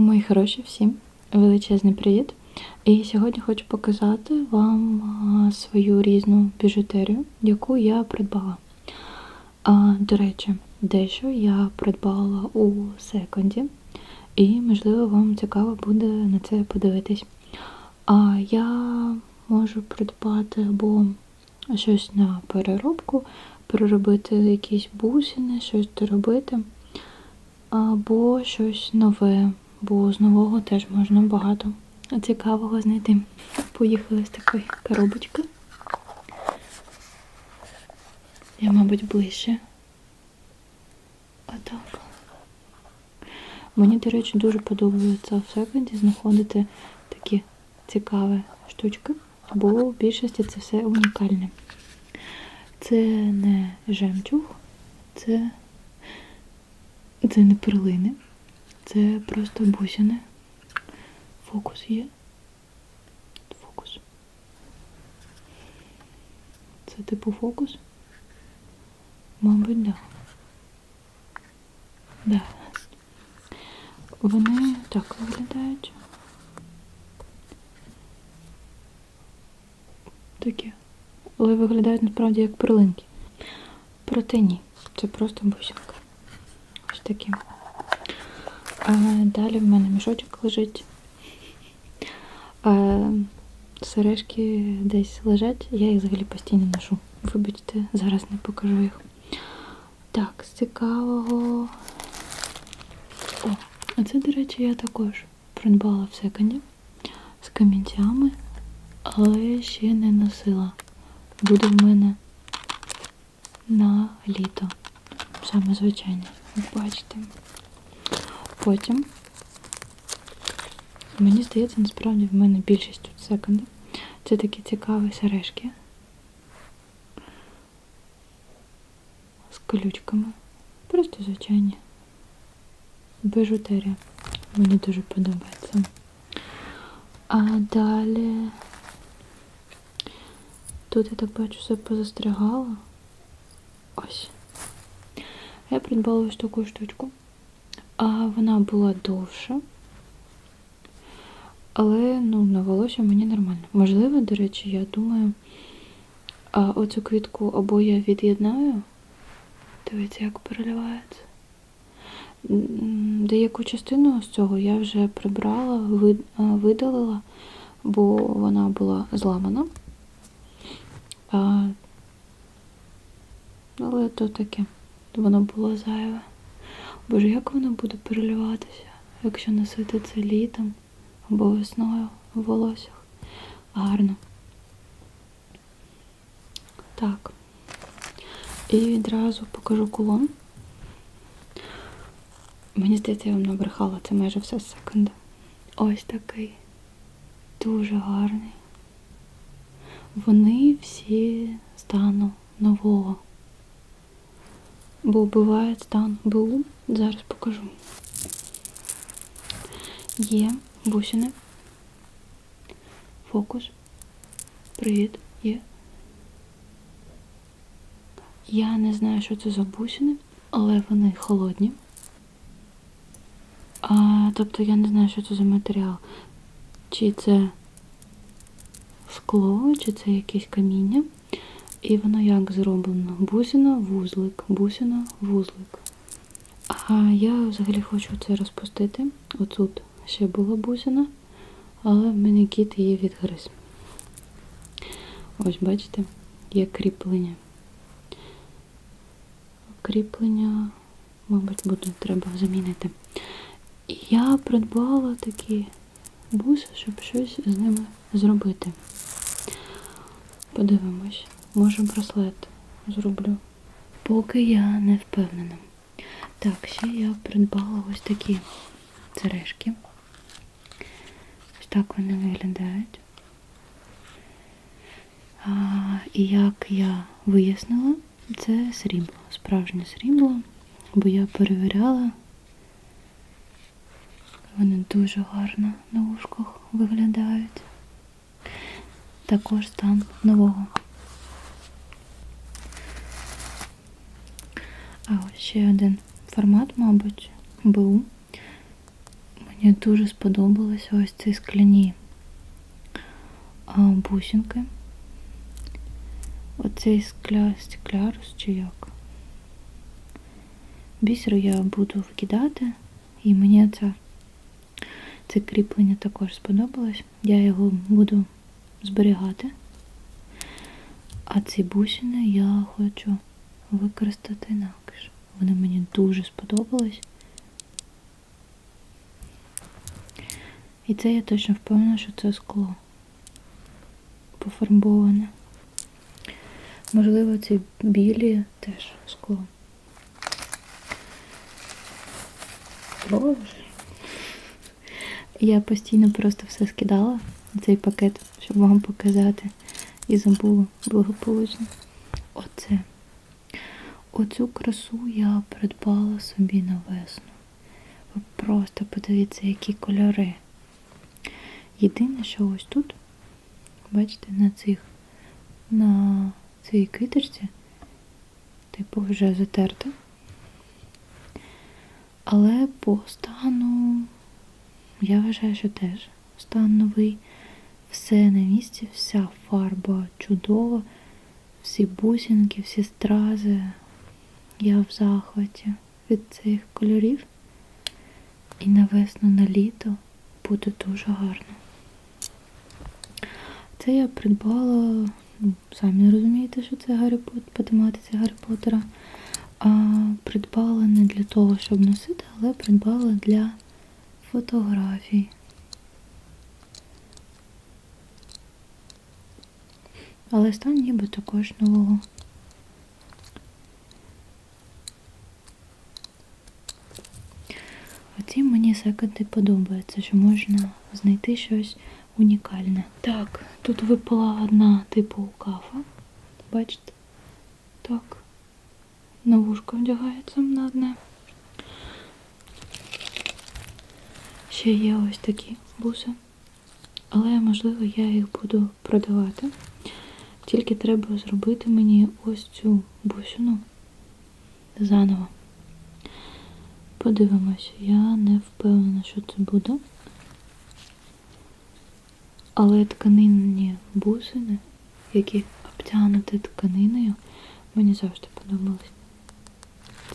Мої хороші всім величезний привіт. І сьогодні хочу показати вам свою різну біжутерію, яку я придбала. А, До речі, дещо я придбала у секонді, і, можливо, вам цікаво буде на це подивитись. А я можу придбати або щось на переробку, переробити якісь бусини, щось доробити, або щось нове, бо з нового теж можна багато цікавого знайти. Поїхали з такої коробочки. Я, мабуть, ближче. Отак. Мені, до речі, дуже подобається в секонді знаходити такі цікаві штучки, бо в більшості це все унікальне. Це не жемчуг, це, це не перлини, це просто бусини. Фокус є. Фокус. Це типу фокус? Мабуть, да. Да. Вони так виглядають. Такі. Але виглядають насправді як перлинки. Проте ні. Це просто бусинка. Ось такі. Далі в мене мішочок лежить. Сережки десь лежать, я їх взагалі постійно ношу. Вибачте, зараз не покажу їх. Так, з цікавого. О, а це, до речі, я також придбала в секонді з камінцями, але ще не носила. Буде в мене на літо. Саме звичайне, бачите. Потім, мені здається, насправді в мене більшість тут секонди. Це такі цікаві сережки з колючками. Просто звичайні. Бижутерія. Мені дуже подобається. А далі тут я так бачу все позастрягала. Ось. Я придбала ось таку штучку. А вона була довша. Але ну, на волосся мені нормально. Можливо, до речі, я думаю, а оцю квітку або я від'єднаю. Дивіться, як переливається. Деяку частину з цього я вже прибрала, видалила, бо вона була зламана. А, але то таке, воно було зайве. Боже, як воно буде переливатися, якщо носити це літом або весною в волоссях? Гарно. Так. І відразу покажу кулон. Мені здається, я вам набрехала, це майже все з секунда. Ось такий. Дуже гарний. Вони всі стану нового. Бо буває стан БУ. Зараз покажу. Є бусини. Фокус. Привіт, є. Я не знаю, що це за бусини, але вони холодні. А, тобто я не знаю, що це за матеріал. Чи це скло, чи це якесь каміння. І воно як зроблено? Бусина, вузлик, бусина, вузлик. А я взагалі хочу це розпустити. Отут ще була бусина, але в мене кіт її відгриз. Ось, бачите, є кріплення. Кріплення, мабуть, буде треба замінити. І я придбала такі буси, щоб щось з ними зробити. Подивимось, може браслет зроблю. Поки я не впевнена. Так, ще я придбала ось такі сережки. Ось так вони виглядають. А, і як я вияснила, це срібло, справжнє срібло, бо я перевіряла. Вони дуже гарно на ушках виглядають. Також стан нового. А ось ще один формат, мабуть, БУ. Мені дуже сподобалися ось ці скляні а, бусинки. Оцей скля... стеклярус чи як. Бісер я буду викидати, і мені це, це кріплення також сподобалось. Я його буду зберігати. А ці бусини я хочу використати інакше. Вони мені дуже сподобались. І це я точно впевнена, що це скло пофарбоване. Можливо, ці білі теж скло. Боже. Я постійно просто все скидала цей пакет, щоб вам показати. І забула благополучно. Оце. Оцю красу я придбала собі на весну. Ви просто подивіться, які кольори. Єдине, що ось тут, бачите, на цих, на цій киточці, типу, вже затерта. Але по стану, я вважаю, що теж стан новий. Все на місці, вся фарба чудова, всі бусинки, всі стрази. Я в захваті від цих кольорів. І на весну, на літо буде дуже гарно. Це я придбала, ну, самі розумієте, що це Гаррі Поттер, по тематиці Гаррі Поттера. А придбала не для того, щоб носити, але придбала для фотографій. Але стан ніби також нового. Оці мені секонди подобається, що можна знайти щось унікальне. Так, тут випала одна типу кафа. Бачите? Так. На вушко вдягається на одне. Ще є ось такі буси. Але, можливо, я їх буду продавати. Тільки треба зробити мені ось цю бусину заново. Подивимось, я не впевнена, що це буде. Але тканинні бусини, які обтягнуті тканиною, мені завжди подобались.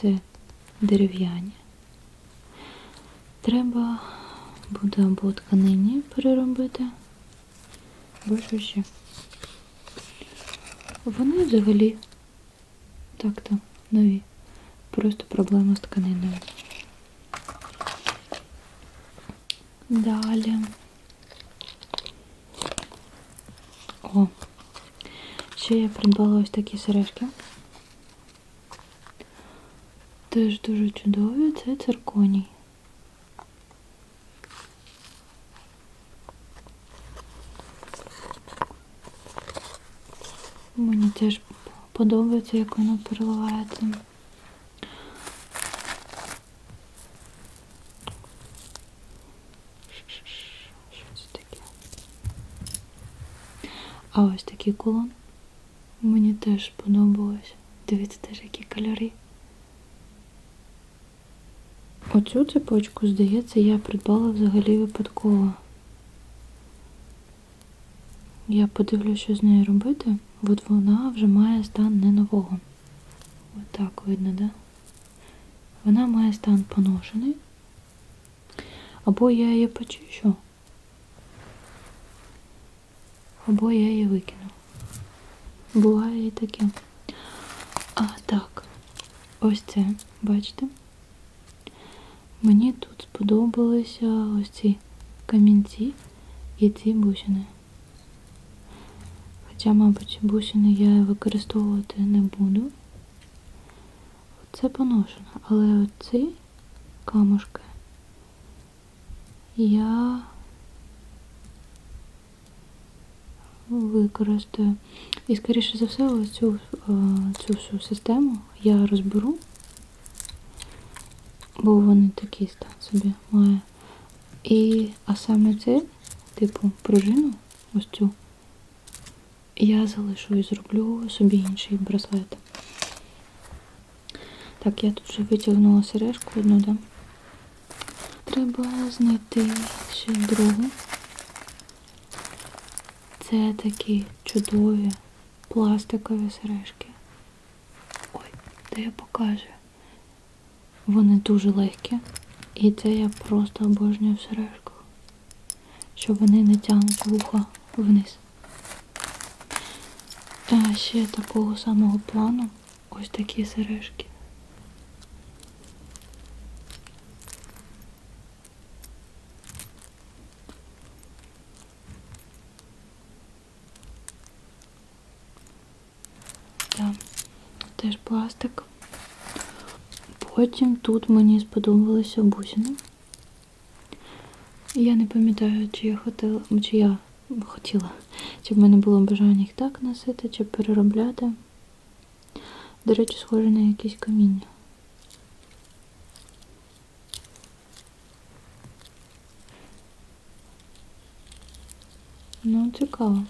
Це дерев'яні. Треба буде або тканині переробити, або що ще. Вони взагалі так-то нові. Просто проблема з тканиною. Далі. О, ще я придбала ось такі сережки. Теж дуже чудові, це цирконій. Мені теж подобається, як воно переливається. Що це таке? А ось такий кулон. Мені теж сподобалось. Дивіться теж, які кольори. Оцю цепочку, здається, я придбала взагалі випадково. Я подивлюся, що з нею робити. От вона вже має стан не нового. Отак видно, да? Вона має стан поношений. Або я її почищу, або я її викину. Буває і таке. А так, ось це, бачите? Мені тут сподобалися ось ці камінці і ці бусини. Хоча, мабуть, бусини я використовувати не буду. Це поношено, але оці камушки я використаю. І, скоріше за все, ось цю, е, цю всю систему я розберу, бо вони такий стан собі має. І, а саме це, типу, пружину, ось цю, я залишу і зроблю собі інший браслет. Так, я тут вже витягнула сережку одну, да? треба знайти ще другу. Це такі чудові пластикові сережки. Ой, де я покажу. Вони дуже легкі. І це я просто обожнюю в сережках. Щоб вони не тягнуть вуха вниз. А ще такого самого плану ось такі сережки. Так, теж пластик. Потім тут мені сподобалися бусини. Я не пам'ятаю, чи я хотіла, чи я хотіла, чи в мене було бажання їх так носити, чи переробляти. До речі, схоже на якісь каміння. Ну, цікаво.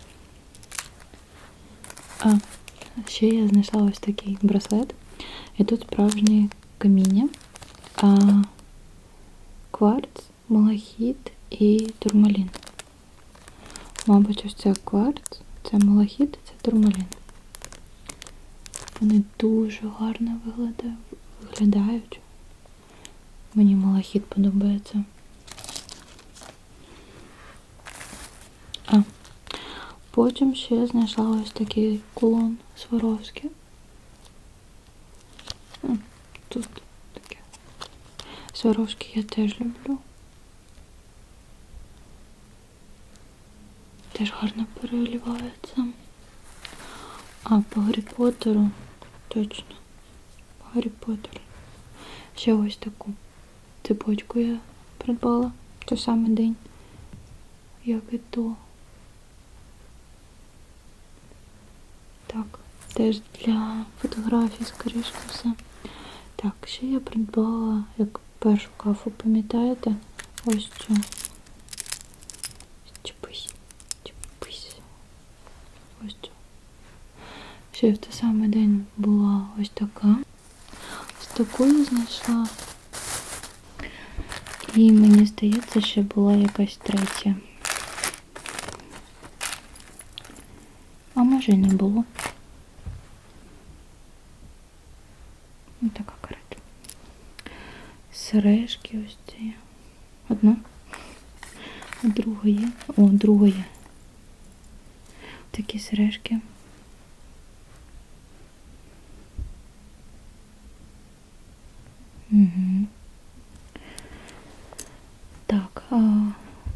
А, ще я знайшла ось такий браслет. І тут справжнє каміння, а кварц, малахіт і турмалін. Мабуть, ось це кварц, це малахіт, це турмалін. Вони дуже гарно виглядають. Мені малахіт подобається. А, потім ще знайшла ось такий кулон Сваровський. М, Тут таке. Сваровський я теж люблю. Теж гарно переливається. А, по Гаррі Поттеру. Точно. По Гаррі Поттеру. Ще ось таку цепочку я придбала в той самий день, як і то. Так, теж для фотографій, скоріше все. Так, ще я придбала, як першу кафу, пам'ятаєте? Ось цю. Чепись, чепись. Ось цю. Ще в той самий день була ось така. Ось таку я знайшла. І мені здається, ще була якась третя. А може й не було. Ось така карета. Сережки ось ці. Одна. А друга є. О, друга є. Такі сережки. Угу. Так, а,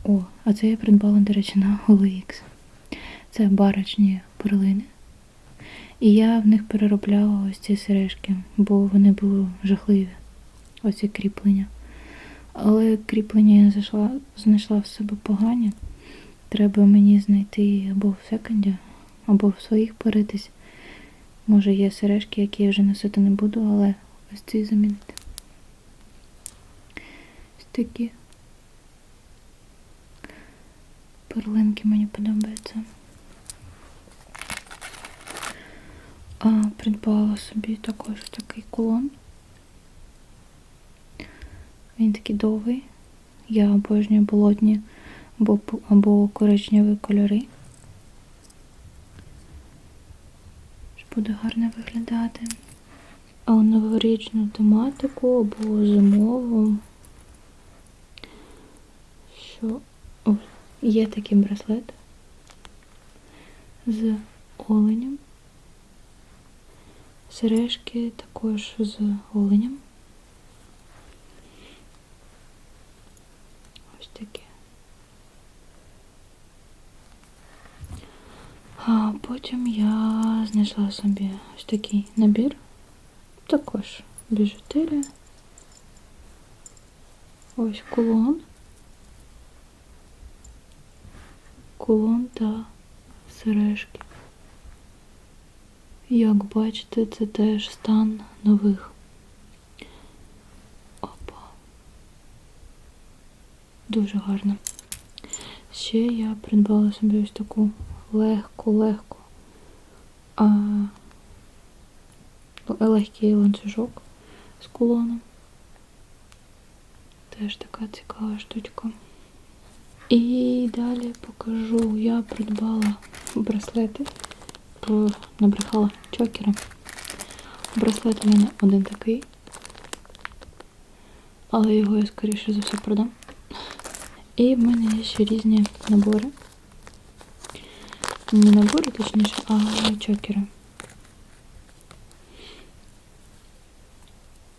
о, а це я придбала, до речі, на OLX. Це барочні перлини. І я в них переробляла ось ці сережки, бо вони були жахливі. Оці кріплення. Але кріплення я зайшла, знайшла в себе погані. Треба мені знайти або в секонді, або в своїх поритись. Може є сережки, які я вже носити не буду, але ось ці замінити. Ось такі. Перлинки мені подобаються. А, придбала собі також такий кулон. Він такий довгий. Я обожнюю болотні або, або коричневі кольори. Буде гарно виглядати. А новорічну тематику або зимову. Що О, є такий браслет з оленем. Сережки також з оленем. Ось такі. А потім я знайшла собі ось такий набір. Також біжутерія. Ось кулон. Кулон та сережки. Як бачите, це теж стан нових. Опа. Дуже гарно. Ще я придбала собі ось таку легку-легку а, легкий ланцюжок з кулоном. Теж така цікава штучка. І далі покажу. Я придбала браслети. Набрехала чокери. Браслет у мене один такий. Але його я скоріше за все продам. І в мене є ще різні набори. Не набори, точніше, а чокери.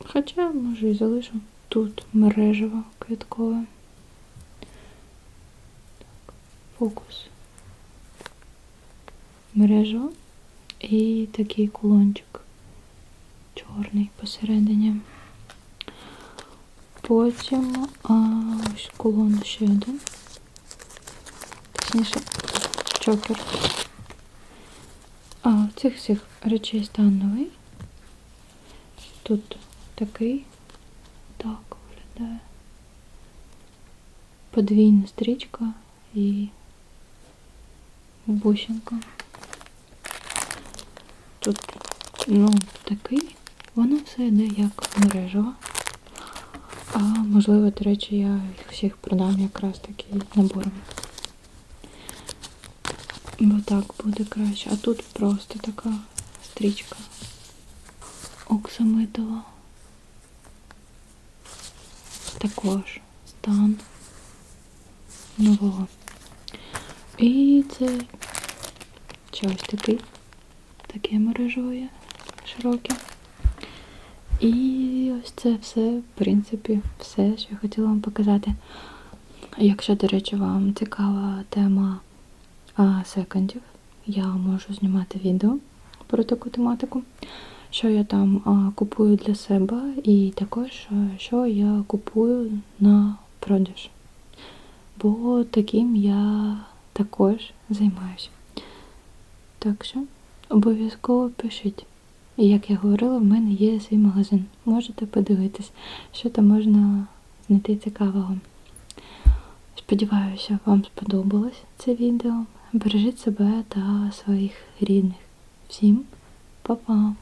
Хоча, може, і залишу. Тут мережево квіткове. Так, фокус. Мережево. І такий кулончик. Чорний посередині. Потім а, ось кулон ще один. Точніше, чокер. А, цих всіх речей стан новий. Тут такий. Так виглядає. Подвійна стрічка і бусинка. Тут, ну, такий. Воно все йде як мережево. А можливо, до речі, я їх всіх продам якраз таки набором. Бо так буде краще. А тут просто така стрічка оксамитова. Також стан нового. І це ось такий. Таке мережове широке. І ось це все, в принципі, все, що я хотіла вам показати. Якщо, до речі, вам цікава тема а, секондів, я можу знімати відео про таку тематику, що я там купую для себе, і також, що я купую на продаж. Бо таким я також займаюся. Так що обов'язково пишіть. І як я говорила, в мене є свій магазин. Можете подивитись, що там можна знайти цікавого. Сподіваюся, вам сподобалось це відео. Бережіть себе та своїх рідних. Всім па-па!